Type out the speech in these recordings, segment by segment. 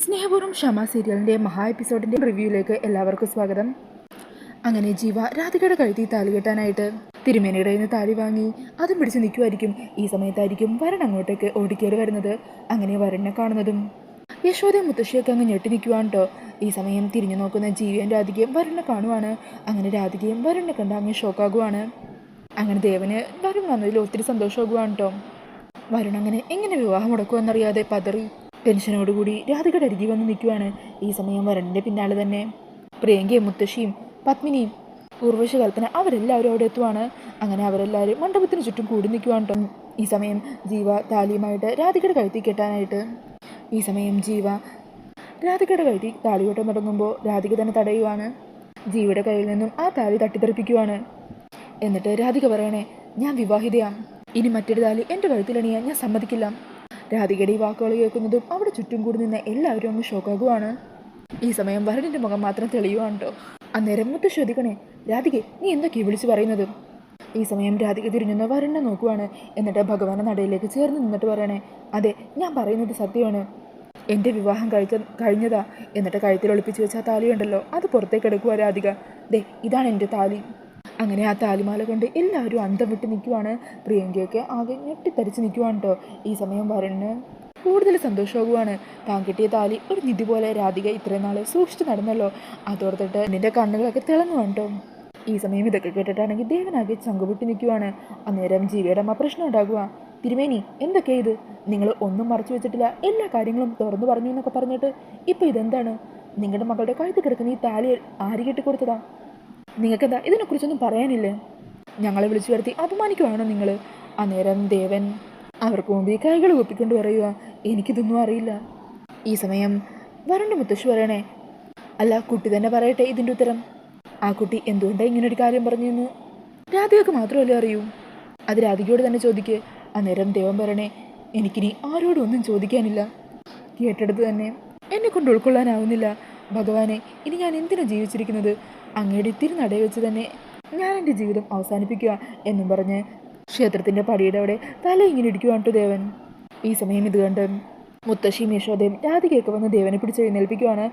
സ്നേഹപൂർവം ക്ഷമ സീരിയലിന്റെ മഹാ എപ്പിസോഡിന്റെ റിവ്യൂയിലേക്ക് എല്ലാവർക്കും സ്വാഗതം. അങ്ങനെ ജീവ രാധികയുടെ കഴുത്തി താലി കെട്ടാനായിട്ട് തിരുമേനയുടെ നിന്ന് താലി വാങ്ങി അതും പിടിച്ച് നിൽക്കുമായിരിക്കും ഈ സമയത്തായിരിക്കും വരൻ അങ്ങോട്ടേക്ക് ഓടിക്കേറി വരുന്നത്. അങ്ങനെ വരനെ കാണുന്നതും യശോദയും മുത്തശ്ശിയൊക്കെ അങ്ങ് ഞെട്ടി നിൽക്കുവാണ് കേട്ടോ ഈ സമയം തിരിഞ്ഞു നോക്കുന്ന ജീവിയും രാധികയും വരനെ കാണുവാണ്. അങ്ങനെ രാധികയും വരനെ കണ്ട് അങ്ങ് ഷോക്കാകുവാണ്. അങ്ങനെ ദേവന് വരൻ വന്നതിൽ ഒത്തിരി സന്തോഷമാകുവാണ് കേട്ടോ വരുൺ അങ്ങനെ എങ്ങനെ വിവാഹം മുടക്കുമെന്നറിയാതെ പതറി ടെൻഷനോടുകൂടി രാധികയുടെ അരികെ വന്ന് നിൽക്കുവാണ്. ഈ സമയം വരണിന്റെ പിന്നാലെ തന്നെ പ്രിയങ്കയും മുത്തശ്ശിയും പത്മിനിയും ഉർവശി കൽപ്പന അവരെല്ലാവരും അവിടെ എത്തുവാണ്. അങ്ങനെ അവരെല്ലാവരും മണ്ഡപത്തിന് ചുറ്റും കൂടി നിൽക്കുവാണ് ഈ സമയം ജീവ താലിയുമായിട്ട് രാധികയുടെ കഴുത്തി കെട്ടാനായിട്ട്. ഈ സമയം ജീവ രാധികയുടെ കഴുത്തി താലി കെട്ടാൻ തുടങ്ങുമ്പോൾ രാധിക തന്നെ തടയുവാണ്. ജീവയുടെ കയ്യിൽ നിന്നും ആ താലി തട്ടിത്തെറിപ്പിക്കുവാണ്. എന്നിട്ട് രാധിക പറയണേ ഞാൻ വിവാഹിതയാണ് ഇനി മറ്റൊരു താലി എന്റെ കഴുത്തിലണിയാൻ ഞാൻ സമ്മതിക്കില്ല. രാധികയുടെ ഈ വാക്കുകൾ കേൾക്കുന്നതും അവിടെ ചുറ്റും കൂടി നിന്ന് എല്ലാവരും അങ്ങ് ഷോക്കാകുവാണ്. ഈ സമയം വരണിന്റെ മുഖം മാത്രം തെളിയുവാണ്ടോ അന്നേരം മുത്ത് ശ്രദ്ധിക്കണേ രാധികെ നീ എന്തൊക്കെയാണ് വിളിച്ചു പറയുന്നത്? ഈ സമയം രാധിക തിരിഞ്ഞുന്ന വരണ്ണ നോക്കുവാണ്. എന്നിട്ട് ഭഗവാന്റെ നടയിലേക്ക് ചേർന്ന് നിന്നിട്ട് പറയണേ അതെ ഞാൻ പറയുന്നത് സത്യമാണ്. എന്റെ വിവാഹം കഴിച്ച കഴിഞ്ഞതാ. എന്നിട്ട് കഴുത്തിൽ ഒളിപ്പിച്ച് വെച്ച ആ താലിയുണ്ടല്ലോ അത് പുറത്തേക്ക് എടുക്കുക രാധിക. ദേ ഇതാണ് എന്റെ താലി. അങ്ങനെ ആ താലിമാല കൊണ്ട് എല്ലാവരും അന്തം വിട്ട് നിൽക്കുവാണ്. പ്രിയങ്കയൊക്കെ ആകെ ഞെട്ടിത്തരിച്ച് നിൽക്കുവാണ് കേട്ടോ ഈ സമയം വരണ് കൂടുതൽ സന്തോഷമാകുവാണ്. താൻ കിട്ടിയ താലി ഒരു നിധി പോലെ രാധിക ഇത്രയും നാൾ സൂക്ഷിച്ച് നടന്നല്ലോ. അതോർത്തിട്ട് നിന്റെ കണ്ണുകളൊക്കെ തിളങ്ങുവാണ് കേട്ടോ ഈ സമയം ഇതൊക്കെ കേട്ടിട്ടാണെങ്കിൽ ദേവനാകെ ചങ്കുപൊട്ടി നിൽക്കുവാണ്. അന്നേരം ജീവിയുടെ അമ്മ പ്രശ്നം ഉണ്ടാകുക തിരുമേനി എന്തൊക്കെയാ ഇത്? നിങ്ങൾ ഒന്നും മറച്ചു വെച്ചിട്ടില്ല. എല്ലാ കാര്യങ്ങളും തുറന്നു പറഞ്ഞു എന്നൊക്കെ പറഞ്ഞിട്ട് ഇപ്പം ഇതെന്താണ്? നിങ്ങളുടെ മകളുടെ കഴുത്ത് കിടക്കുന്ന ഈ താലി ആര് കെട്ടിക്കൊടുത്തതാ? നിങ്ങൾക്കെന്താ ഇതിനെക്കുറിച്ചൊന്നും പറയാനില്ലേ? ഞങ്ങളെ വിളിച്ചു വരുത്തി അപമാനിക്കുവാണോ നിങ്ങൾ അന്നേരം ദേവൻ അവർക്ക് മുമ്പിൽ കൈകൾ ഒപ്പിക്കൊണ്ട് പറയുക എനിക്കിതൊന്നും അറിയില്ല. ഈ സമയം വരണ്ട മുത്തശ്ശി പറയണേ. അല്ല കുട്ടി തന്നെ പറയട്ടെ ഇതിന്റെ ഉത്തരം. ആ കുട്ടി എന്തുകൊണ്ടാണ് ഇങ്ങനെ ഒരു കാര്യം പറഞ്ഞെന്ന്? രാധികക്ക് മാത്രമല്ലേ അറിയൂ. അത് രാധികയോട് തന്നെ ചോദിക്ക്. അന്നേരം ദേവൻ പറയണേ എനിക്കിനി ആരോടും ഒന്നും ചോദിക്കാനില്ല. കേട്ടെടുത്ത് തന്നെ എന്നെ കൊണ്ട് ഉൾക്കൊള്ളാനാവുന്നില്ല. ഭഗവാനെ ഇനി ഞാൻ എന്തിനാണ് ജീവിച്ചിരിക്കുന്നത്? അങ്ങയുടെ തിരുനടയിൽ വെച്ച് തന്നെ ഞാൻ എന്റെ ജീവിതം അവസാനിപ്പിക്കുക എന്നും പറഞ്ഞ് ക്ഷേത്രത്തിന്റെ പടിയുടെ അവിടെ തല ഇങ്ങനെ ഇടിക്കുവാണ് ദേവൻ. ഈ സമയം ഇത് കണ്ട് മുത്തശ്ശിയും യശോദയും രാധികയൊക്കെ വന്ന് ദേവനെ പിടിച്ച് എഴുന്നേൽപ്പിക്കുവാണ്.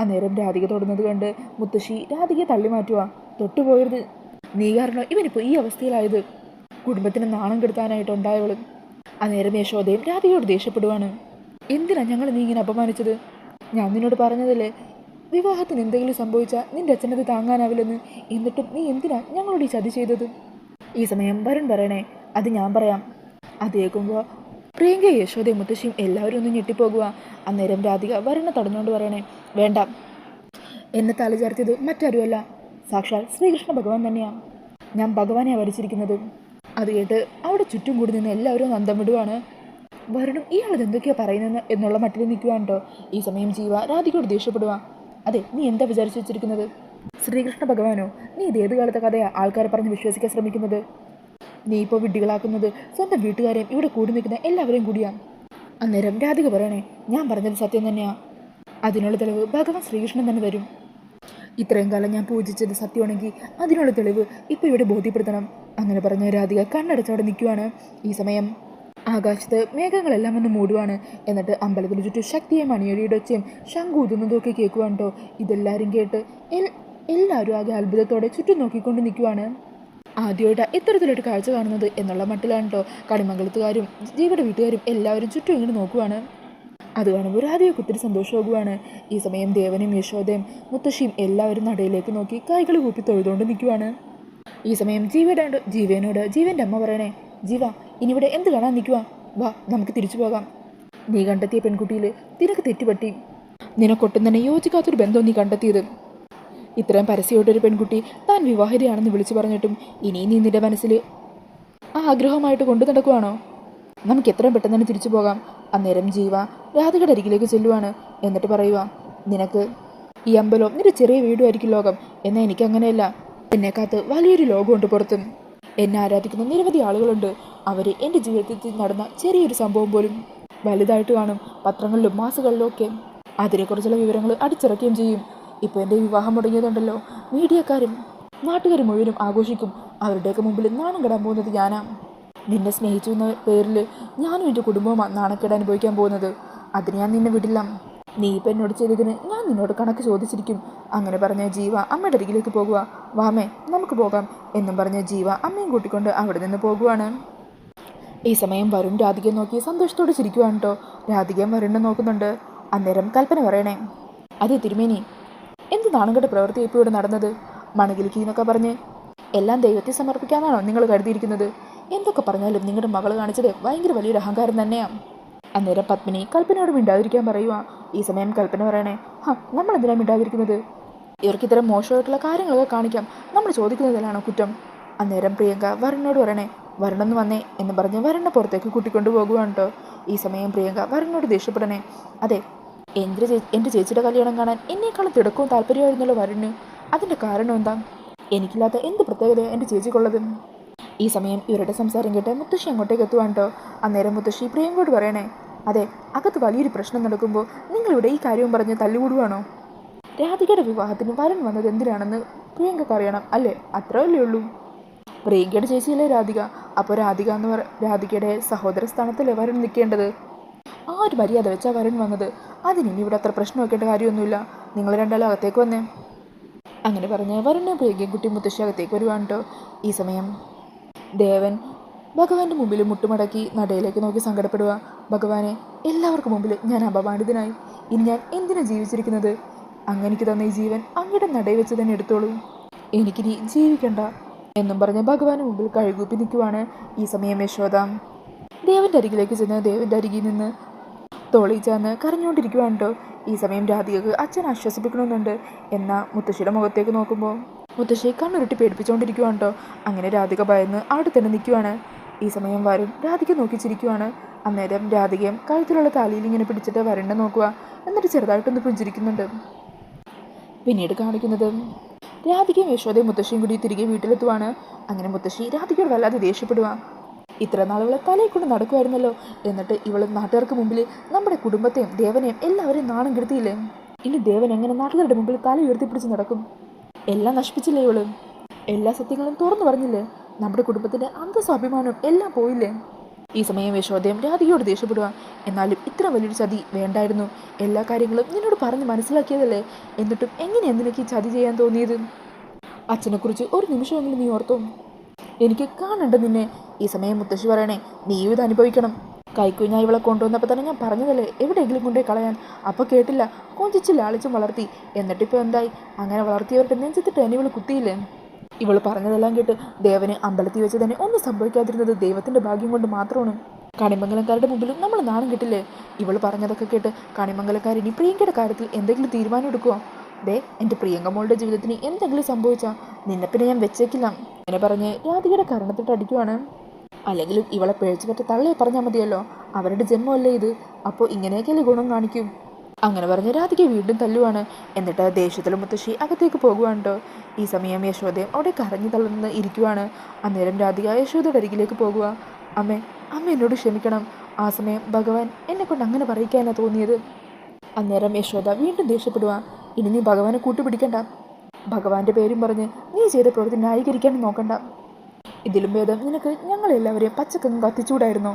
അന്നേരം രാധിക തൊടുന്നത് കണ്ട് മുത്തശ്ശി രാധികയെ തള്ളി മാറ്റുക തൊട്ടുപോയത് നീ കാരണം ഇവനിപ്പോൾ ഈ അവസ്ഥയിലായത്. കുടുംബത്തിന് നാണം കെടുത്താനായിട്ടുണ്ടായവൾ. അന്നേരം യശോദയും രാധികയോട് ദേഷ്യപ്പെടുവാണ്. എന്തിനാ ഞങ്ങൾ നീ ഇങ്ങനെ അപമാനിച്ചത്? ഞാൻ നിന്നോട് പറഞ്ഞതല്ലേ വിവാഹത്തിന് എന്തെങ്കിലും സംഭവിച്ചാൽ നിന്റെ അച്ഛനത് താങ്ങാനാവില്ലെന്ന് എന്നിട്ടും നീ എന്തിനാ ഞങ്ങളോട് ഈ ചതി ചെയ്തത്? ഈ സമയം വരുൺ പറയണേ അത് ഞാൻ പറയാം. അത് കേൾക്കുമ്പോൾ പ്രിയങ്ക യശോദയും മുത്തശ്ശിയും എല്ലാവരും ഒന്ന് ഞെട്ടിപ്പോകുക അന്നേരം രാധിക വരുണ തടഞ്ഞുകൊണ്ട് പറയണേ വേണ്ട. എന്നെ തല ചേർത്തിയത് മറ്റാരുമല്ല. സാക്ഷാൽ ശ്രീകൃഷ്ണ ഭഗവാൻ തന്നെയാണ് ഞാൻ ഭഗവാനെ വരച്ചിരിക്കുന്നത്. അത് കേട്ട് അവിടെ ചുറ്റും കൂടി നിന്ന് എല്ലാവരും അന്തം വിടുവാണ് വരണം ഇയാളത് എന്തൊക്കെയാണ് പറയുന്നത് എന്നുള്ള മട്ടിൽ നിൽക്കുവാണ് കേട്ടോ ഈ സമയം ജീവ രാധികയോട് ദേഷ്യപ്പെടുക അതെ നീ എന്താ വിചാരിച്ചു വെച്ചിരിക്കുന്നത്? ശ്രീകൃഷ്ണ ഭഗവാനോ നീ ഇത് ഏത് കാലത്തെ കഥയാ ആൾക്കാരെ പറഞ്ഞ് വിശ്വസിക്കാൻ ശ്രമിക്കുന്നത്? നീ ഇപ്പോൾ വിഡ്ഢികളാക്കുന്നത് സ്വന്തം വീട്ടുകാരെയും ഇവിടെ കൂടി നിൽക്കുന്ന എല്ലാവരെയും കൂടിയാണ് അന്നേരം രാധിക പറയണേ ഞാൻ പറഞ്ഞത് സത്യം തന്നെയാ. അതിനുള്ള തെളിവ് ഭഗവാൻ ശ്രീകൃഷ്ണൻ തന്നെ തരും. ഇത്രയും കാലം ഞാൻ പൂജിച്ചത് സത്യമാണെങ്കിൽ അതിനുള്ള തെളിവ് ഇപ്പോൾ ഇവിടെ ബോധ്യപ്പെടുത്തണം. അങ്ങനെ പറഞ്ഞ രാധിക കണ്ണടച്ചവിടെ നിൽക്കുവാണ് ഈ സമയം. ആകാശത്ത് മേഘങ്ങളെല്ലാം ഒന്ന് മൂടുവാണ്. എന്നിട്ട് അമ്പലത്തിന് ചുറ്റും ശക്തിയെ മണിയടിയുടെ ഒച്ചയും ശംഖു ഊതുന്നതൊക്കെ കേൾക്കുവാണ് കേട്ടോ ഇതെല്ലാവരും കേട്ട് എല്ലാവരും ആകെ അത്ഭുതത്തോടെ ചുറ്റും നോക്കിക്കൊണ്ട് നിൽക്കുവാണ്. ആദ്യമായിട്ടാണ് ഇത്തരത്തിലൊരു കാഴ്ച കാണുന്നത് എന്നുള്ള മട്ടിലാണ് കേട്ടോ കണിമംഗലത്തുകാരും ജീവയുടെ വീട്ടുകാരും എല്ലാവരും ചുറ്റും ഇങ്ങനെ നോക്കുവാണ്. അത് കാണുമ്പോൾ രാധയൊക്കെ ഒത്തിരി സന്തോഷമാകുവാണ്. ഈ സമയം ദേവനും യശോദയും മുത്തശ്ശിയും എല്ലാവരും നടയിലേക്ക് നോക്കി കൈകൾ കൂപ്പി തൊഴുതുകൊണ്ട് നിൽക്കുവാണ്. ഈ സമയം ജീവയുടെ ജീവനോട് ജീവന്റെ അമ്മ പറയണേ ജീവ ഇനി ഇവിടെ എന്ത് കാണാൻ നിൽക്കുക വാ നമുക്ക് തിരിച്ചു പോകാം. നീ കണ്ടെത്തിയ പെൺകുട്ടിയിൽ നിനക്ക് തെറ്റുപറ്റി. നിനക്കൊട്ടും തന്നെ യോജിക്കാത്തൊരു ബന്ധം നീ കണ്ടെത്തിയത്. ഇത്രയും പരസ്യമായിട്ടൊരു പെൺകുട്ടി താൻ വിവാഹിതയാണെന്ന് വിളിച്ചു പറഞ്ഞിട്ടും ഇനി നീ നിന്റെ മനസ്സിൽ ആ ആഗ്രഹമായിട്ട് കൊണ്ടു നടക്കുവാണോ? നമുക്ക് എത്രയും പെട്ടെന്ന് തന്നെ തിരിച്ചു പോകാം. അന്നേരം ജീവ രാധികയുടെ അരികിലേക്ക് ചെല്ലുവാണ്. എന്നിട്ട് പറയുക നിനക്ക് ഈ അമ്പലം നിന്റെ ചെറിയ വീടുമായിരിക്കും ലോകം. എന്നാൽ എനിക്കങ്ങനെയല്ല. എന്നെക്കാത്ത് എന്നെ കാത്ത് വലിയൊരു ലോകമുണ്ട് പുറത്തും. എന്നെ ആരാധിക്കുന്ന നിരവധി ആളുകളുണ്ട്. അവർ എന്റെ ജീവിതത്തിൽ നടന്ന ചെറിയൊരു സംഭവം പോലും വലുതായിട്ട് കാണും. പത്രങ്ങളിലും മാസുകളിലും ഒക്കെ അതിനെക്കുറിച്ചുള്ള വിവരങ്ങൾ അടിച്ചിറക്കുകയും ചെയ്യും. ഇപ്പോൾ എന്റെ വിവാഹം മുടങ്ങിയതുണ്ടല്ലോ. മീഡിയക്കാരും നാട്ടുകാർ മുഴുവനും ആഘോഷിക്കും. അവരുടെയൊക്കെ മുമ്പിൽ നാണം കെടാൻ പോകുന്നത് ഞാനാ. നിന്നെ സ്നേഹിച്ചു എന്ന പേരിൽ ഞാനും എന്റെ കുടുംബവും നാണക്കേട് അനുഭവിക്കാൻ പോകുന്നത്. അതിന് ഞാൻ നിന്നെ വിടില്ല. നീ ഇപ്പം എന്നോട് ചെയ്തതിന് ഞാൻ നിന്നോട് കണക്ക് ചോദിച്ചിരിക്കും. അങ്ങനെ പറഞ്ഞ ജീവ അമ്മയുടെ അരികിലേക്ക് പോകുക വാമേ നമുക്ക് പോകാം എന്നും പറഞ്ഞ ജീവ അമ്മയും കൂട്ടിക്കൊണ്ട് അവിടെ നിന്ന് പോകുവാണ്. ഈ സമയം വരുൺ രാധികയെ നോക്കി സന്തോഷത്തോടെ ചിരിക്കുവാണ് കേട്ടോ. രാധികയും വരുണിനെ നോക്കുന്നുണ്ട്. അന്നേരം കൽപ്പന പറയണേ. അതെ തിരുമേനി. എന്ത് നാണങ്ങളുടെ പ്രവൃത്തി ഇപ്പോൾ ഇവിടെ നടന്നത്? മണകിലിക്കി എന്നൊക്കെ പറഞ്ഞ്. എല്ലാം ദൈവത്തെ സമർപ്പിക്കാനാണോ നിങ്ങൾ കരുതിയിരിക്കുന്നത്? എന്തൊക്കെ പറഞ്ഞാലും നിങ്ങളുടെ മകൾ കാണിച്ചത് ഭയങ്കര വലിയൊരു അഹങ്കാരം തന്നെയാണ് അന്നേരം പത്മിനി കൽപ്പനയോട് മിണ്ടാതിരിക്കാൻ പറയുക ഈ സമയം കൽപ്പന പറയണേ. ഹാ നമ്മൾ എന്തിനാ മിണ്ടാതിരിക്കുന്നത്? ഇവർക്ക് ഇത്തരം മോശമായിട്ടുള്ള കാര്യങ്ങളൊക്കെ കാണിക്കാം. നമ്മൾ ചോദിക്കുന്നതിലാണോ കുറ്റം? അന്നേരം പ്രിയങ്ക വരണോട് പറയണേ വരണമെന്ന് വന്നേ എന്ന് പറഞ്ഞ് വരണ പുറത്തേക്ക് കൂട്ടിക്കൊണ്ടു പോകുവാണ് കേട്ടോ ഈ സമയം പ്രിയങ്ക വരണോട് ദേഷ്യപ്പെടണേ അതെ എന്റെ ചേ എന്റെ ചേച്ചിയുടെ കല്യാണം കാണാൻ എന്നേക്കാളും തിടക്കവും താല്പര്യമായിരുന്നല്ലോ വരുണ് അതിന്റെ കാരണം എന്താ? എനിക്കില്ലാത്ത എന്ത് പ്രത്യേകത എന്റെ ചേച്ചിക്കുള്ളത്? ഈ സമയം ഇവരുടെ സംസാരം കേട്ട് മുത്തശ്ശി അങ്ങോട്ടേക്ക് എത്തുവാണ് കേട്ടോ അന്നേരം മുത്തശ്ശി പ്രിയങ്കോട് പറയണേ അതെ അകത്ത് വലിയൊരു പ്രശ്നം നടക്കുമ്പോൾ നിങ്ങളിവിടെ ഈ കാര്യവും പറഞ്ഞ് തല്ലുകൂടുവാണോ? രാധികയുടെ വിവാഹത്തിന് വരൻ വന്നത് എന്തിനാണെന്ന് പ്രിയങ്കക്ക് അറിയണം അല്ലേ? അത്രയല്ലേ ഉള്ളൂ. പ്രിയങ്കയുടെ ചേച്ചിയല്ലേ രാധിക. അപ്പോൾ രാധിക എന്ന് പറ രാധികയുടെ സഹോദര സ്ഥാനത്തല്ലേ വരൻ നിൽക്കേണ്ടത്? ആ ഒരു മര്യാദ വെച്ചാൽ വരൻ വന്നത്. അതിന് ഇവിടെ അത്ര പ്രശ്നം വെക്കേണ്ട കാര്യമൊന്നുമില്ല. നിങ്ങൾ രണ്ടാളും അകത്തേക്ക് വന്നേ. അങ്ങനെ പറഞ്ഞ് വരനെ പ്രിയങ്കയും കുട്ടി മുത്തശ്ശി അകത്തേക്ക് വരുവാണ് കേട്ടോ ഈ സമയം ദേവൻ ഭഗവാന്റെ മുമ്പിൽ മുട്ടുമടക്കി നടയിലേക്ക് നോക്കി സങ്കടപ്പെടുക. ഭഗവാനെ എല്ലാവർക്കും മുമ്പിൽ ഞാൻ അപമാനിതനായി. ഇനി ഞാൻ എന്തിനാ ജീവിച്ചിരിക്കുന്നത്? അങ്ങനെക്ക് തന്ന ഈ ജീവൻ അങ്ങയുടെ നടയിൽ വെച്ച് തന്നെ എടുത്തോളൂ. എനിക്കിനി ജീവിക്കണ്ട എന്നും പറഞ്ഞ് ഭഗവാന് മുമ്പിൽ കഴുകൂപ്പി നിൽക്കുവാണ് ഈ സമയം യശോദ. ദേവന്റെ അരികിലേക്ക് ചെന്ന് ദേവന്റെ അരികിൽ നിന്ന് തോളി ചേർന്ന് കേട്ടോ ഈ സമയം രാധികക്ക് അച്ഛൻ ആശ്വസിപ്പിക്കണമെന്നുണ്ട്. എന്നാൽ മുത്തശ്ശിയുടെ മുഖത്തേക്ക് നോക്കുമ്പോൾ മുത്തശ്ശി കണ്ണുരുട്ടി പേടിപ്പിച്ചുകൊണ്ടിരിക്കുവാണ് കേട്ടോ അങ്ങനെ രാധിക ഭയന്ന് അവിടെ തന്നെ നിൽക്കുവാണ്. ഈ സമയം വരും. രാധിക നോക്കിച്ചിരിക്കുവാണ് അന്നേരം രാധികയും കഴുത്തിലുള്ള താലിയിൽ ഇങ്ങനെ പിടിച്ചിട്ട് വരണ്ട നോക്കുക. എന്നിട്ട് ചെറുതായിട്ടൊന്ന് പുഞ്ചിരിക്കുന്നുണ്ട്. പിന്നീട് കാണിക്കുന്നത് രാധികയും യശോദയും മുത്തശ്ശിയും കൂടി തിരികെ വീട്ടിലെത്തുവാണ്. അങ്ങനെ മുത്തശ്ശി രാധികയോട് വല്ലാതെ ദേഷ്യപ്പെടുക ഇത്ര നാളുകളെ തലയിൽ കൊണ്ട് നടക്കുമായിരുന്നല്ലോ എന്നിട്ട് ഇവൾ നാട്ടുകാർക്ക് മുമ്പിൽ നമ്മുടെ കുടുംബത്തെയും ദേവനെയും എല്ലാവരെയും നാണം കെടുത്തിയില്ലേ? ഇനി ദേവൻ എങ്ങനെ നാട്ടുകാരുടെ മുമ്പിൽ തല ഉയർത്തിപ്പിടിച്ച് നടക്കും? എല്ലാം നശിപ്പിച്ചില്ലേ ഇവൾ? എല്ലാ സത്യങ്ങളും തുറന്നു പറഞ്ഞില്ലേ? നമ്മുടെ കുടുംബത്തിന്റെ അന്തസ്സും അഭിമാനവും എല്ലാം പോയില്ലേ? ഈ സമയം യശോദയം രാധികയോട് ദേഷ്യപ്പെടുക. എന്നാലും ഇത്ര വലിയൊരു ചതി വേണ്ടായിരുന്നു. എല്ലാ കാര്യങ്ങളും നിന്നോട് പറഞ്ഞ് മനസ്സിലാക്കിയതല്ലേ? എന്നിട്ടും എങ്ങനെ നിനക്ക് ഈ ചതി ചെയ്യാൻ തോന്നിയത്? അച്ഛനെക്കുറിച്ച് ഒരു നിമിഷമെങ്കിലും നീ ഓർത്തോ. എനിക്ക് കാണണ്ട നിന്നെ. ഈ സമയം മുത്തശ്ശി പറയണേ നീയും ഇത് അനുഭവിക്കണം. കൈക്കുഞ്ഞ ഇവളെ കൊണ്ടുവന്നപ്പോൾ തന്നെ ഞാൻ പറഞ്ഞതല്ലേ? എവിടെയെങ്കിലും കൊണ്ടേ കളയാൻ. അപ്പോൾ കേട്ടില്ല കൊഞ്ചിച്ച് ലാളിച്ചും വളർത്തി. എന്നിട്ടിപ്പോൾ എന്തായി? അങ്ങനെ വളർത്തിയവരുടെ നെഞ്ചത്തിട്ട് എന്നെ ഇവൾ കുത്തിയില്ലേ? ഇവൾ പറഞ്ഞതെല്ലാം കേട്ട് ദേവന് അമ്പലത്തിൽ വെച്ച് തന്നെ ഒന്നും സംഭവിക്കാതിരുന്നത് ദൈവത്തിന്റെ ഭാഗ്യം കൊണ്ട് മാത്രമാണ്. കണിമംഗലക്കാരുടെ മുമ്പിലും നമ്മൾ നാണം കിട്ടില്ലേ? ഇവൾ പറഞ്ഞതൊക്കെ കേട്ട് കണിമംഗലക്കാർ ഇനി പ്രിയങ്കയുടെ കാര്യത്തിൽ എന്തെങ്കിലും തീരുമാനം എടുക്കുമോ ദേ എന്റെ പ്രിയങ്ക മോളുടെ ജീവിതത്തിന് എന്തെങ്കിലും സംഭവിച്ചാൽ നിന്നെ പിന്നെ ഞാൻ വെച്ചേക്കില്ല. എന്നെ പറഞ്ഞ് രാധികയുടെ കരണത്തിട്ട് അടിക്കുവാണ്. അല്ലെങ്കിലും ഇവളെ പിഴച്ചു പറ്റ തള്ളയെ പറഞ്ഞാൽ മതിയല്ലോ. അവരുടെ ജന്മമല്ലേ ഇത്? അപ്പോൾ ഇങ്ങനെയൊക്കെയല്ലേ ഗുണം കാണിക്കും. അങ്ങനെ പറഞ്ഞ് രാധിക വീണ്ടും തല്ലുവാണ്. എന്നിട്ട് ദേഷ്യത്തിൽ മുത്തശ്ശി അകത്തേക്ക് പോകുവാണ്ടോ? ഈ സമയം യശോദയും അവിടെ കരഞ്ഞു തളർന്ന് ഇരിക്കുവാണ്. അന്നേരം രാധിക യശോദയുടെ അരികിലേക്ക് പോകുക അമ്മേ അമ്മ എന്നോട് ക്ഷമിക്കണം. ആ സമയം ഭഗവാൻ എന്നെ കൊണ്ട് അങ്ങനെ പറയിക്കാനാണ് തോന്നിയത്. അന്നേരം യശോദ വീണ്ടും ദേഷ്യപ്പെടുക ഇനി നീ ഭഗവാനെ കൂട്ടുപിടിക്കണ്ട. ഭഗവാന്റെ പേരും പറഞ്ഞ് നീ ചെയ്ത പ്രവൃത്തി ന്യായീകരിക്കാൻ നോക്കണ്ട. ഇതിലും ഭേദം നിനക്ക് ഞങ്ങളെല്ലാവരെയും പച്ചക്കങ്ങ് കത്തിച്ചുകൂടായിരുന്നോ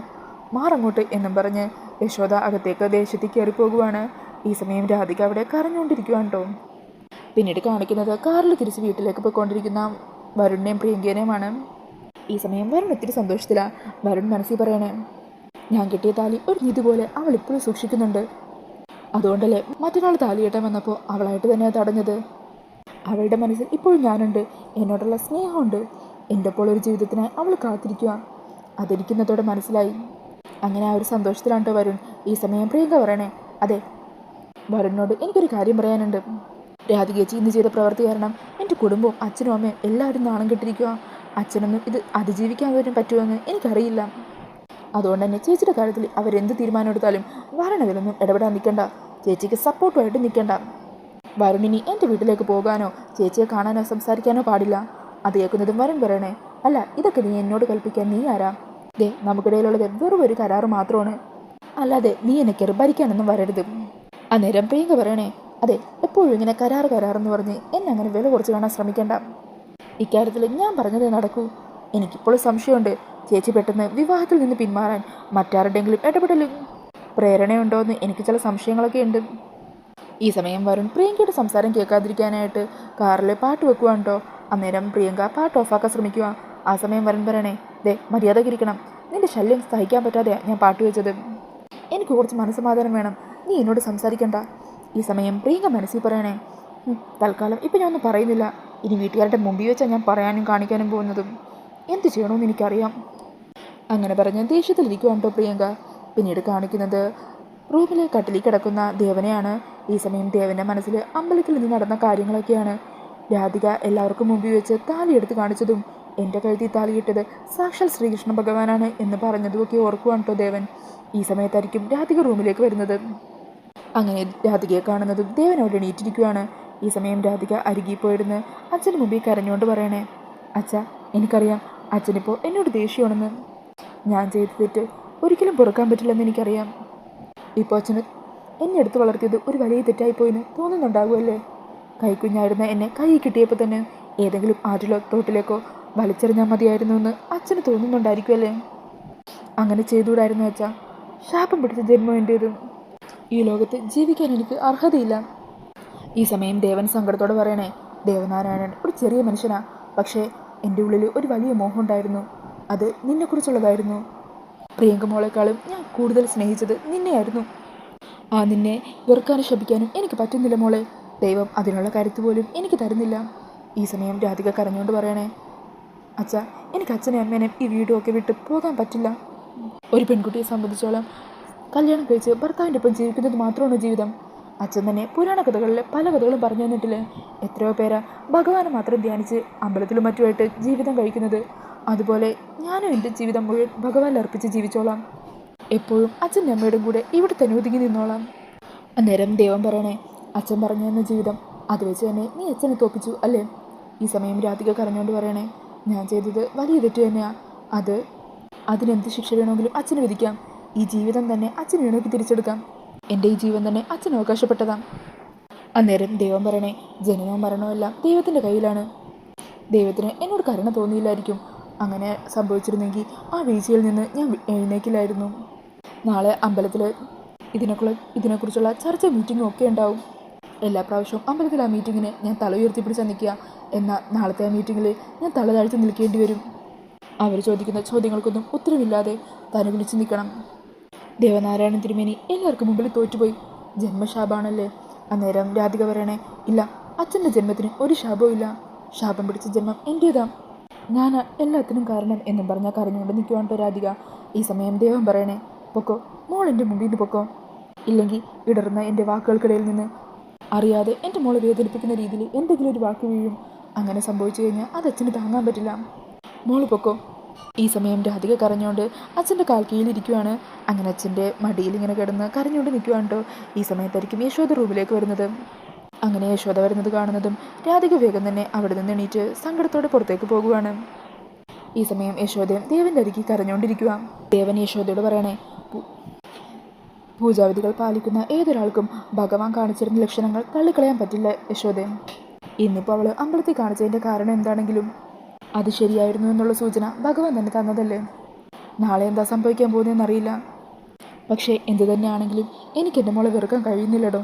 മാറങ്ങോട്ട് എന്നും പറഞ്ഞ് യശോദ അകത്തേക്ക് ദേശത്തിൽ കയറി പോകുവാണ് ഈ സമയം രാധിക അവിടെ കരഞ്ഞുകൊണ്ടിരിക്കുവാണ് കേട്ടോ. പിന്നീട് കാണിക്കുന്നത് കാറിൽ തിരിച്ച് വീട്ടിലേക്ക് പോയിക്കൊണ്ടിരിക്കുന്ന വരുണിനെയും പ്രിയങ്കേനെയുമാണ് ഈ സമയം വരുൺ ഒത്തിരി സന്തോഷത്തിലാണ് വരുൺ മനസ്സിൽ പറയണേ ഞാൻ കിട്ടിയ താലി ഒരു നിധി പോലെ അവൾ ഇപ്പോഴും സൂക്ഷിക്കുന്നുണ്ട്. അതുകൊണ്ടല്ലേ മറ്റൊരാൾ താലി കെട്ടാൻ വന്നപ്പോൾ അവളായിട്ട് തന്നെ തടഞ്ഞത്? അവളുടെ മനസ്സിൽ ഇപ്പോഴും ഞാനുണ്ട്. എന്നോടുള്ള സ്നേഹമുണ്ട്. എന്റെ ഇപ്പോൾ ഒരു ജീവിതത്തിനായി അവൾ കാത്തിരിക്കുക അതിരിക്കുന്നതോടെ മനസ്സിലായി. അങ്ങനെ ആ ഒരു സന്തോഷത്തിലാണ് വരുൺ. ഈ സമയം പ്രിയങ്ക പറയണേ അതെ വരുണിനോട് എനിക്കൊരു കാര്യം പറയാനുണ്ട്. രാധികേച്ചി ഇന്ന് ചെയ്ത പ്രവൃത്തി കാരണം എന്റെ കുടുംബവും അച്ഛനും അമ്മയും എല്ലാവരും നാണം കെട്ടിരിക്കുക അച്ഛനൊന്നും ഇത് അതിജീവിക്കാൻ പോലും പറ്റുമെന്ന് എനിക്കറിയില്ല. അതുകൊണ്ട് തന്നെ ചേച്ചിയുടെ കാര്യത്തിൽ അവരെന്ത് തീരുമാനം എടുത്താലും വരണതിലൊന്നും ഇടപെടാൻ നിൽക്കണ്ട. ചേച്ചിക്ക് സപ്പോർട്ടുമായിട്ട് നിൽക്കണ്ട. വരുണിനി എന്റെ വീട്ടിലേക്ക് പോകാനോ ചേച്ചിയെ കാണാനോ സംസാരിക്കാനോ പാടില്ല. അത് കേൾക്കുന്നതും വരും പറയണേ അല്ല ഇതൊക്കെ നീ എന്നോട് കൽപ്പിക്കാൻ നീ ആരാ? ദേ നമുക്കിടയിലുള്ളത് വെറും ഒരു കരാറ് മാത്രമാണ്. അല്ലാതെ നീ എന്നെ കയറി ഭരിക്കാനൊന്നും വരരുത്. അന്നേരം പ്രിയങ്ക പറയണേ അതെ എപ്പോഴും ഇങ്ങനെ കരാറ് കരാറെന്ന് പറഞ്ഞ് എന്നെ അങ്ങനെ വില കുറച്ച് കാണാൻ ശ്രമിക്കണ്ട. ഇക്കാര്യത്തിൽ ഞാൻ പറഞ്ഞതേ നടക്കൂ. എനിക്കിപ്പോൾ സംശയമുണ്ട്. ചേച്ചി പെട്ടെന്ന് വിവാഹത്തിൽ നിന്ന് പിന്മാറാൻ മറ്റാരുടെങ്കിലും ഇടപെടലും പ്രേരണയുണ്ടോ എന്ന് എനിക്ക് ചില സംശയങ്ങളൊക്കെ ഉണ്ട്. ഈ സമയം വരും പ്രിയങ്കയുടെ സംസാരം കേൾക്കാതിരിക്കാനായിട്ട് കാറിൽ പാട്ട് വെക്കുവാണ്ടോ? അന്നേരം പ്രിയങ്ക പാട്ട് ഓഫാക്കാൻ ശ്രമിക്കുക ആ സമയം വരുൺ പറയണേ ദേ മര്യാദക്കിരിക്കണം. നിന്റെ ശല്യം സഹിക്കാൻ പറ്റാതെയാണ് ഞാൻ പാട്ട് വെച്ചത്. എനിക്ക് കുറച്ച് മനസ്സമാധാനം വേണം. നീ എന്നോട് സംസാരിക്കണ്ട. ഈ സമയം പ്രിയങ്ക മനസ്സിൽ പറയണേ തൽക്കാലം ഇപ്പം ഞാനൊന്നും പറയുന്നില്ല. ഇനി വീട്ടുകാരുടെ മുമ്പിൽ വെച്ചാൽ ഞാൻ പറയാനും കാണിക്കാനും പോകുന്നതും. എന്ത് ചെയ്യണമെന്ന് എനിക്കറിയാം. അങ്ങനെ പറഞ്ഞ് ദേഷ്യത്തിലിരിക്കുവാണ് കേട്ടോ പ്രിയങ്ക. പിന്നീട് കാണിക്കുന്നത് റൂമിലെ കട്ടിലിൽ കിടക്കുന്ന ദേവനെയാണ്. ഈ സമയം ദേവന്റെ മനസ്സിൽ അമ്പലത്തിൽ നിന്ന് നടന്ന കാര്യങ്ങളൊക്കെയാണ്. രാധിക എല്ലാവർക്കും മുമ്പിൽ വെച്ച് താലിയെടുത്ത് കാണിച്ചതും എന്റെ കഴുതി താലിയിട്ടത് സാക്ഷാൽ ശ്രീകൃഷ്ണ ഭഗവാനാണ് എന്ന് പറഞ്ഞതുമൊക്കെ ഓർക്കുവാണ് കേട്ടോ ദേവൻ. ഈ സമയത്തായിരിക്കും രാധിക റൂമിലേക്ക് വരുന്നത്. അങ്ങനെ രാധികയെ കാണുന്നതും ദേവൻ അവിടെ എണീറ്റിരിക്കുകയാണ് ഈ സമയം രാധിക അരികിൽ പോയിരുന്ന് അച്ഛന് മുമ്പിൽ കരഞ്ഞുകൊണ്ട് പറയണേ അച്ഛ എനിക്കറിയാം അച്ഛനിപ്പോൾ എന്നോട് ദേഷ്യമാണെന്ന്. ഞാൻ ചെയ്ത തെറ്റ് ഒരിക്കലും പൊറുക്കാൻ പറ്റില്ലെന്ന് എനിക്കറിയാം. ഇപ്പോൾ അച്ഛന് എന്നെ എടുത്ത് വളർത്തിയത് ഒരു വലിയ തെറ്റായിപ്പോയിന്ന് തോന്നുന്നുണ്ടാകുമല്ലേ കൈക്കുഞ്ഞായിരുന്ന എന്നെ കൈ കിട്ടിയപ്പോൾ തന്നെ ഏതെങ്കിലും ആറ്റിലോ തോട്ടിലേക്കോ വലിച്ചെറിഞ്ഞാൽ മതിയായിരുന്നു എന്ന് അച്ഛന് തോന്നുന്നുണ്ടായിരിക്കുമല്ലേ? അങ്ങനെ ചെയ്തുകൂടായിരുന്നു അച്ഛാ. ശാപം പിടിച്ച ജന്മം എന്റേത് ഈ ലോകത്ത് ജീവിക്കാൻ എനിക്ക് അർഹതയില്ല. ഈ സമയം ദേവൻ സങ്കടത്തോടെ പറയണേ ദേവനാരായണൻ ഒരു ചെറിയ മനുഷ്യനാ പക്ഷേ എന്റെ ഉള്ളിൽ ഒരു വലിയ മോഹം ഉണ്ടായിരുന്നു അത് നിന്നെക്കുറിച്ചുള്ളതായിരുന്നു. പ്രിയങ്ക മോളെക്കാളും ഞാൻ കൂടുതൽ സ്നേഹിച്ചത് നിന്നെയായിരുന്നു. ആ നിന്നെ വെറുക്കാനും ശപിക്കാനും എനിക്ക് പറ്റുന്നില്ല മോളെ. ദൈവം അതിനുള്ള കരുത്ത് പോലും എനിക്ക് തരുന്നില്ല. ഈ സമയം രാധിക കരഞ്ഞുകൊണ്ട് പറയണേ അച്ഛ എനിക്ക് അച്ഛനെ അമ്മേനെ ഈ വീടും ഒക്കെ വിട്ട് പോകാൻ പറ്റില്ല. ഒരു പെൺകുട്ടിയെ സംബന്ധിച്ചോളം കല്യാണം കഴിച്ച് ഭർത്താവിന്റെ ഒപ്പം ജീവിക്കുന്നത് മാത്രമാണ് ജീവിതം. അച്ഛൻ തന്നെ പുരാണ കഥകളിലെ പല കഥകളും പറഞ്ഞു തന്നിട്ടില്ലേ? എത്രയോ പേരാ ഭഗവാനെ മാത്രം ധ്യാനിച്ച് അമ്പലത്തിലും മറ്റുമായിട്ട് ജീവിതം കഴിക്കുന്നത്. അതുപോലെ ഞാനും എന്റെ ജീവിതം മുഴുവൻ ഭഗവാനിൽ അർപ്പിച്ച് ജീവിച്ചോളാം. എപ്പോഴും അച്ഛന്റെ അമ്മയുടെ കൂടെ ഇവിടെ തന്നെ ഒതുങ്ങി നിന്നോളാം. അന്നേരം ദൈവം പറയണേ അച്ഛൻ പറഞ്ഞു തന്ന ജീവിതം അത് വെച്ച് തന്നെ നീ അച്ഛനെ തോപ്പിച്ചു അല്ലേ? ഈ സമയം രാധിക കരഞ്ഞുകൊണ്ട് പറയണേ ഞാൻ ചെയ്തത് വലിയ തെറ്റ് തന്നെയാണ് അത് അതിനെന്ത് ശിക്ഷ വേണമെങ്കിലും അച്ഛന് വിധിക്കാം. ഈ ജീവിതം തന്നെ അച്ഛന് വേണമെങ്കിൽ തിരിച്ചെടുക്കാം. എന്റെ ഈ ജീവൻ തന്നെ അച്ഛന് അവകാശപ്പെട്ടതാണ് അന്നേരം ദൈവം പറയണേ ജനനവും മരണവും എല്ലാം ദൈവത്തിന്റെ കയ്യിലാണ്. ദൈവത്തിന് എന്നോട് കരുണ തോന്നിയില്ലായിരിക്കും. അങ്ങനെ സംഭവിച്ചിരുന്നെങ്കിൽ ആ വീഴ്ചയിൽ നിന്ന് ഞാൻ എഴുന്നേക്കില്ലായിരുന്നു. നാളെ അമ്പലത്തിൽ ഇതിനെക്കുള്ള ഇതിനെക്കുറിച്ചുള്ള ചർച്ച മീറ്റിങ്ങും ഒക്കെ ഉണ്ടാവും. എല്ലാ പ്രാവശ്യവും അമ്പലത്തിൽ ആ മീറ്റിങ്ങിന് ഞാൻ തല ഉയർത്തി പിടിച്ചാൽ നിൽക്കുക. എന്നാൽ നാളത്തെ ആ മീറ്റിങ്ങിൽ ഞാൻ തല താഴ്ത്തി നിൽക്കേണ്ടി വരും. അവർ ചോദിക്കുന്ന ചോദ്യങ്ങൾക്കൊന്നും ഉത്തരവില്ലാതെ തന്നെ വിളിച്ചു നിൽക്കണം. ദേവനാരായണൻ തിരുമേനി എല്ലാവർക്കും മുമ്പിൽ തോറ്റുപോയി. ജന്മശാപാണല്ലേ? അന്നേരം രാധിക പറയണേ ഇല്ല അച്ഛന്റെ ജന്മത്തിന് ഒരു ശാപവും ഇല്ല. ശാപം പിടിച്ച ജന്മം എന്റേതാ. ഞാൻ എല്ലാത്തിനും കാരണം എന്നും പറഞ്ഞാൽ കരഞ്ഞുകൊണ്ട് നിൽക്കുവാണ് കേട്ടോ രാധിക. ഈ സമയം ദേവൻ പറയണേ പൊക്കോ മോൾ എന്റെ മുമ്പിൽ നിന്ന് പൊക്കോ. ഇല്ലെങ്കിൽ ഇടർന്ന എന്റെ വാക്കുകൾക്കിടയിൽ നിന്ന് അറിയാതെ എന്റെ മോളെ വേദനിപ്പിക്കുന്ന രീതിയിൽ എന്തെങ്കിലും ഒരു വാക്ക് വീഴും. അങ്ങനെ സംഭവിച്ചു കഴിഞ്ഞാൽ അത് അച്ഛന് താങ്ങാൻ പറ്റില്ല. മോൾ പൊക്കോ? ഈ സമയം രാധിക കരഞ്ഞുകൊണ്ട് അച്ഛന്റെ കാൽ കീഴിലിരിക്കുവാണ്. അങ്ങനെ അച്ഛന്റെ മടിയിൽ ഇങ്ങനെ കിടന്ന് കരഞ്ഞുകൊണ്ട് നിൽക്കുവാണ് കേട്ടോ ഈ സമയത്തായിരിക്കും യശോദ റൂമിലേക്ക് വരുന്നത്. അങ്ങനെ യശോദ വരുന്നത് കാണുന്നതും രാധിക വേഗം തന്നെ അവിടെ നിന്ന് എണീറ്റ് സങ്കടത്തോടെ പുറത്തേക്ക് പോകുവാണ്. ഈ സമയം യശോദയും ദേവന്റെ അരികിൽ കരഞ്ഞുകൊണ്ടിരിക്കുക ദേവൻ യശോദയോട് പറയണേ "പൂ- പൂജാവിധികൾ പാലിക്കുന്ന ഏതൊരാൾക്കും ഭഗവാൻ കാണിച്ചിരുന്ന ലക്ഷണങ്ങൾ തള്ളിക്കളയാൻ പറ്റില്ല യശോദേ. ഇന്നിപ്പോൾ അവൾ അമ്പലത്തിൽ കാണിച്ചതിന്റെ കാരണം എന്താണെങ്കിലും? അത് ശരിയായിരുന്നു എന്നുള്ള സൂചന ഭഗവാൻ തന്നെ തന്നതല്ലേ? നാളെ എന്താ സംഭവിക്കാൻ പോകുന്നതെന്ന് അറിയില്ല പക്ഷേ എന്തു തന്നെയാണെങ്കിലും എനിക്ക് എന്റെ മോളെ വെറുക്കാൻ കഴിയുന്നില്ലടോ.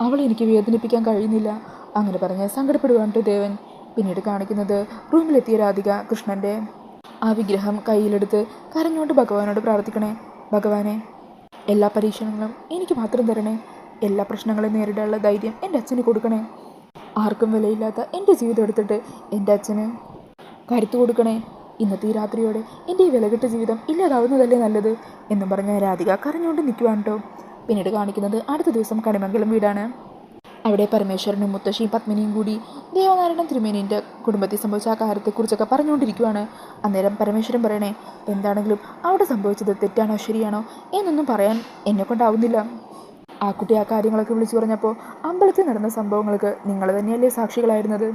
അവൾ എനിക്ക് വേദനിപ്പിക്കാൻ കഴിയുന്നില്ല. അങ്ങനെ പറഞ്ഞ് സങ്കടപ്പെടുകയാണ് ദേവൻ പിന്നീട് കാണിക്കുന്നത് റൂമിലെത്തിയ രാധിക കൃഷ്ണന്റെ ആ വിഗ്രഹം കയ്യിലെടുത്ത് കരഞ്ഞുകൊണ്ട് ഭഗവാനോട് പ്രാർത്ഥിക്കണേ. ഭഗവാനെ എല്ലാ പരീക്ഷണങ്ങളും എനിക്ക് മാത്രം തരണേ. എല്ലാ പ്രശ്നങ്ങളെയും നേരിടാനുള്ള ധൈര്യം എന്റെ അച്ഛന് കൊടുക്കണേ. ആർക്കും വിലയില്ലാത്ത എന്റെ ജീവിതം എടുത്തിട്ട് എന്റെ അച്ഛന് കരുത്തു കൊടുക്കണേ. ഇന്നത്തെ ഈ രാത്രിയോടെ എന്റെ ഈ വിലകെട്ട ജീവിതം ഇല്ലാതാവുന്നതല്ലേ നല്ലത് എന്നും പറഞ്ഞ രാധിക കരഞ്ഞുകൊണ്ട് നിൽക്കുവാണ് കേട്ടോ. പിന്നീട് കാണിക്കുന്നത് അടുത്ത ദിവസം കണിമംഗലം വീടാണ്. അവിടെ പരമേശ്വരനും മുത്തശ്ശിയും പത്മിനിയും കൂടി ദേവനാരായണൻ തിരുമേനിന്റെ കുടുംബത്തിൽ സംഭവിച്ച ആ കാര്യത്തെക്കുറിച്ചൊക്കെ പറഞ്ഞുകൊണ്ടിരിക്കുവാണ്. അന്നേരം പരമേശ്വരൻ പറയണേ എന്താണെങ്കിലും അവിടെ സംഭവിച്ചത് തെറ്റാണോ ശരിയാണോ എന്നൊന്നും പറയാൻ എന്നെ കൊണ്ടാവുന്നില്ല. ആ കുട്ടി ആ കാര്യങ്ങളൊക്കെ വിളിച്ചു പറഞ്ഞപ്പോൾ അമ്പലത്തിൽ നടന്ന സംഭവങ്ങൾക്ക് നിങ്ങൾ തന്നെയല്ലേ സാക്ഷികളായിരുന്നത്?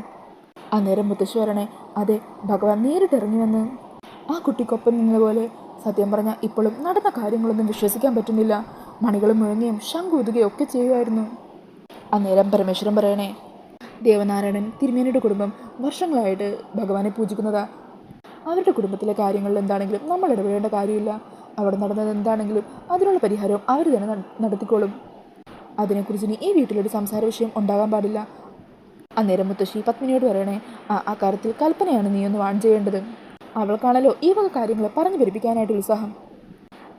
അന്നേരം മുത്തശ്ശി പറയണേ അതെ ഭഗവാൻ നേരിട്ട് ഇറങ്ങി വന്ന് ആ കുട്ടിക്കൊപ്പം നിന്നതുപോലെ സത്യം പറഞ്ഞാൽ ഇപ്പോഴും നടന്ന കാര്യങ്ങളൊന്നും വിശ്വസിക്കാൻ പറ്റുന്നില്ല. മണികൾ മുഴങ്ങുകയും ശംഖുതുകയും ഒക്കെ ചെയ്യുമായിരുന്നു. അന്നേരം പരമേശ്വരൻ പറയണേ. ദേവനാരായണൻ തിരുമേനിയുടെ കുടുംബം വർഷങ്ങളായിട്ട് ഭഗവാനെ പൂജിക്കുന്നതാ. അവരുടെ കുടുംബത്തിലെ കാര്യങ്ങളിൽ എന്താണെങ്കിലും നമ്മൾ ഇടപെടേണ്ട കാര്യമില്ല. അവിടെ നടന്നത് എന്താണെങ്കിലും അതിനുള്ള പരിഹാരവും അവർ തന്നെ നടത്തിക്കോളും. അതിനെക്കുറിച്ച് ഇനി ഈ വീട്ടിലൊരു സംസാര വിഷയം ഉണ്ടാകാൻ പാടില്ല. അന്നേരം മുത്തശ്ശി പത്മിനിയോട് പറയണേ ആ ആ കാര്യത്തിൽ കൽപ്പനയാണ് നീ ഒന്ന് വാൺ ചെയ്യേണ്ടത്. അവൾക്കാണല്ലോ ഈ വക കാര്യങ്ങൾ പറഞ്ഞു പെരുപ്പിക്കാനായിട്ട് ഉത്സാഹം.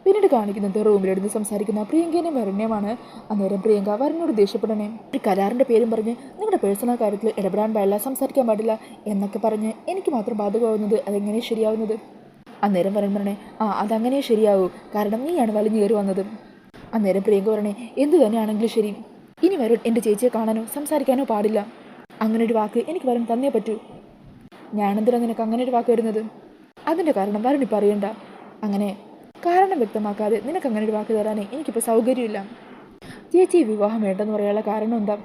പിന്നീട് കാണിക്കുന്നത് റൂമിലിരുന്ന് സംസാരിക്കുന്ന പ്രിയങ്കേനെ വരണ്യമാണ് അന്നേരം പ്രിയങ്ക വരനോട് ദേഷ്യപ്പെടണേ. ഒരു കരാറിന്റെ പേരും പറഞ്ഞ് നിങ്ങളുടെ പേഴ്സണൽ കാര്യത്തിൽ ഇടപെടാൻ പാടില്ല സംസാരിക്കാൻ പാടില്ല എന്നൊക്കെ പറഞ്ഞ് എനിക്ക് മാത്രം ബാധകമാവുന്നത് അതെങ്ങനെ ശരിയാവുന്നത്? അന്നേരം വരൻ പറഞ്ഞേ ആ അതങ്ങനെ ശരിയാവൂ. കാരണം നീയാണ് വലിഞ്ഞു കയറി വന്നത്. അന്നേരം പ്രിയങ്ക പറഞ്ഞേ എന്തു തന്നെയാണെങ്കിലും ശരി. ഇനി വരും എന്റെ ചേച്ചിയെ കാണാനോ സംസാരിക്കാനോ പാടില്ല. അങ്ങനെ ഒരു വാക്ക് എനിക്ക് വരൻ തന്നേ പറ്റൂ. ഞാനെന്തിനാ നിനക്ക് അങ്ങനെ ഒരു വാക്ക് വരുന്നത്? അതിന്റെ കാരണം വരണിപ്പോൾ അറിയണ്ട. അങ്ങനെ കാരണം വ്യക്തമാക്കാതെ നിനക്ക് അങ്ങനെ ഒരു വാക്ക് തരാനേ എനിക്കിപ്പോൾ സൗകര്യമില്ല. ചേച്ചി വിവാഹം വേണ്ടെന്ന് പറയാനുള്ള കാരണം എന്താ?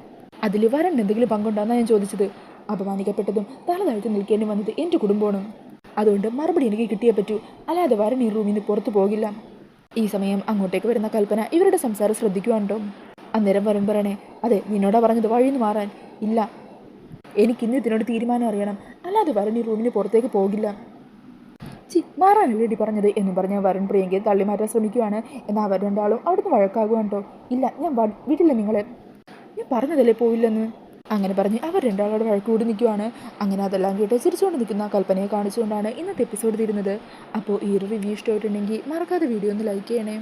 അതിൽ വരൻ എന്തെങ്കിലും പങ്കുണ്ടോന്നാണ് ഞാൻ ചോദിച്ചത്. അപമാനിക്കപ്പെട്ടതും തല താഴ്ത്തി നിൽക്കേണ്ടി വന്നത് എന്റെ കുടുംബമാണ്. അതുകൊണ്ട് മറുപടി എനിക്ക് കിട്ടിയേ പറ്റൂ. അല്ലാതെ വരൻ ഈ റൂമിൽ നിന്ന് പുറത്തു പോകില്ല. ഈ സമയം അങ്ങോട്ടേക്ക് വരുന്ന കൽപ്പന ഇവരുടെ സംസാരം ശ്രദ്ധിക്കുവാണ്ടോ? അന്നേരം വരൻ പറയണേ അതെ നിന്നോടാ പറഞ്ഞത് വഴിന്ന് മാറാൻ. ഇല്ല. എനിക്കിന്ന് ഇതിനോട് തീരുമാനം അറിയണം. അല്ലാതെ വരൻ ഈ റൂമിന് പുറത്തേക്ക് പോകില്ല. ചി മാറാനല്ലേ ഇടി പറഞ്ഞത്? എന്ന് പറഞ്ഞ വരുൺ പ്രിയങ്കയെ തള്ളി മാറ്റാൻ ശ്രമിക്കുവാണ് എന്നാൽ അവർ രണ്ടാളും അവിടുന്ന് വഴക്കാകുവാണ് കേട്ടോ ഇല്ല ഞാൻ വീട്ടില്ല നിങ്ങളെ. ഞാൻ പറഞ്ഞതല്ലേ പോവില്ലെന്ന്? അങ്ങനെ പറഞ്ഞ് അവർ രണ്ടാളോട് വഴക്കൂടി നിൽക്കുവാണ്. അങ്ങനെ അതെല്ലാം കേട്ട് ചിരിച്ചുകൊണ്ട് നിൽക്കുന്ന കൽപ്പനയെ കാണിച്ചുകൊണ്ടാണ് ഇന്നത്തെ എപ്പിസോഡ് തീരുന്നത്. അപ്പോൾ ഈ ഒരു റിവ്യൂ ഇഷ്ടമായിട്ടുണ്ടെങ്കിൽ മറക്കാതെ വീഡിയോ ഒന്ന് ലൈക്ക് ചെയ്യണേ.